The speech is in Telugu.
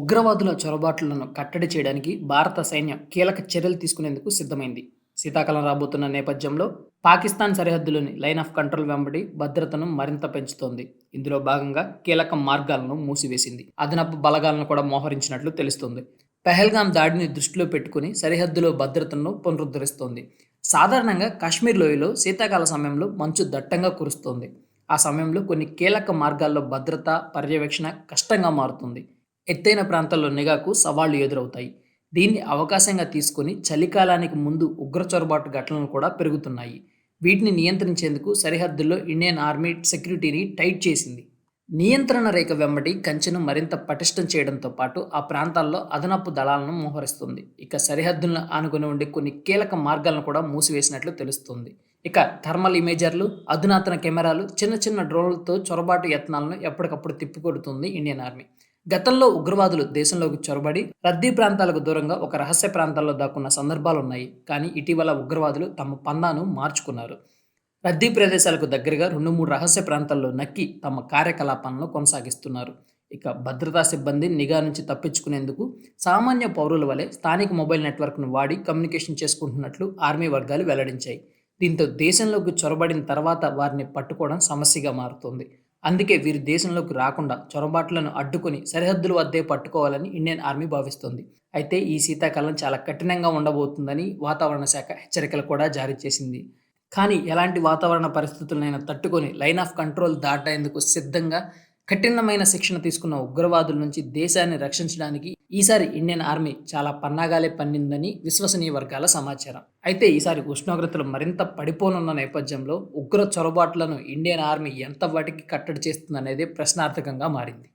ఉగ్రవాదుల చొరబాట్లను కట్టడి చేయడానికి భారత సైన్యం కీలక చర్యలు తీసుకునేందుకు సిద్ధమైంది. శీతాకాలం రాబోతున్న నేపథ్యంలో పాకిస్తాన్ సరిహద్దులోని లైన్ ఆఫ్ కంట్రోల్ వెంబడి భద్రతను మరింత పెంచుతోంది. ఇందులో భాగంగా కీలక మార్గాలను మూసివేసింది. అదనపు బలగాలను కూడా మోహరించినట్లు తెలుస్తోంది. పెహల్గాం దాడిని దృష్టిలో పెట్టుకుని సరిహద్దులో భద్రతను పునరుద్ధరిస్తోంది. సాధారణంగా కాశ్మీర్ లోయలో శీతాకాల సమయంలో మంచు దట్టంగా కురుస్తోంది. ఆ సమయంలో కొన్ని కీలక మార్గాల్లో భద్రత పర్యవేక్షణ కష్టంగా మారుతుంది. ఎత్తైన ప్రాంతాల్లో నిఘాకు సవాళ్ళు ఎదురవుతాయి. దీన్ని అవకాశంగా తీసుకొని చలికాలానికి ముందు ఉగ్ర చొరబాటు ఘటనలు కూడా పెరుగుతున్నాయి. వీటిని నియంత్రించేందుకు సరిహద్దుల్లో ఇండియన్ ఆర్మీ సెక్యూరిటీని టైట్ చేసింది. నియంత్రణ రేఖ వెంబడి కంచెను మరింత పటిష్టం చేయడంతో పాటు ఆ ప్రాంతాల్లో అదనపు దళాలను మోహరిస్తుంది. ఇక సరిహద్దులను ఆనుకుని ఉండే కొన్ని కీలక మార్గాలను కూడా మూసివేసినట్లు తెలుస్తుంది. ఇక థర్మల్ ఇమేజర్లు అధునాతన కెమెరాలు చిన్న చిన్న డ్రోన్లతో చొరబాటు యత్నాలను ఎప్పటికప్పుడు తిప్పికొడుతుంది ఇండియన్ ఆర్మీ. గతంలో ఉగ్రవాదులు దేశంలోకి చొరబడి రద్దీ ప్రాంతాలకు దూరంగా ఒక రహస్య ప్రాంతాల్లో దాక్కున్న సందర్భాలు ఉన్నాయి కానీ ఇటీవల ఉగ్రవాదులు తమ పందాను మార్చుకున్నారు. రద్దీ ప్రదేశాలకు దగ్గరగా రెండు మూడు రహస్య ప్రాంతాల్లో నక్కి తమ కార్యకలాపాలను కొనసాగిస్తున్నారు. ఇక భద్రతా సిబ్బంది నిఘా నుంచి తప్పించుకునేందుకు సామాన్య పౌరుల వలె స్థానిక మొబైల్ నెట్వర్క్ను వాడి కమ్యూనికేషన్ చేసుకుంటున్నట్లు ఆర్మీ వర్గాలు వెల్లడించాయి. దీంతో దేశంలోకి చొరబడిన తర్వాత వారిని పట్టుకోవడం సమస్యగా మారుతోంది. అందుకే వీరు దేశంలోకి రాకుండా చొరబాట్లను అడ్డుకొని సరిహద్దుల వద్దే పట్టుకోవాలని ఇండియన్ ఆర్మీ భావిస్తోంది. అయితే ఈ శీతాకాలం చాలా కఠినంగా ఉండబోతుందని వాతావరణ శాఖ హెచ్చరికలు కూడా జారీ చేసింది. కానీ ఎలాంటి వాతావరణ పరిస్థితులనైనా తట్టుకొని లైన్ ఆఫ్ కంట్రోల్ దాటేందుకు సిద్ధంగా కఠినమైన శిక్షణ తీసుకున్న ఉగ్రవాదుల నుంచి దేశాన్ని రక్షించడానికి ఈసారి ఇండియన్ ఆర్మీ చాలా పన్నాగాలే పన్నిందని విశ్వసనీయ వర్గాల సమాచారం. అయితే ఈసారి ఉష్ణోగ్రతలు మరింత పడిపోనున్న నేపథ్యంలో ఉగ్ర చొరబాట్లను ఇండియన్ ఆర్మీ ఎంత వాటికి కట్టడి చేస్తుందనేది ప్రశ్నార్థకంగా మారింది.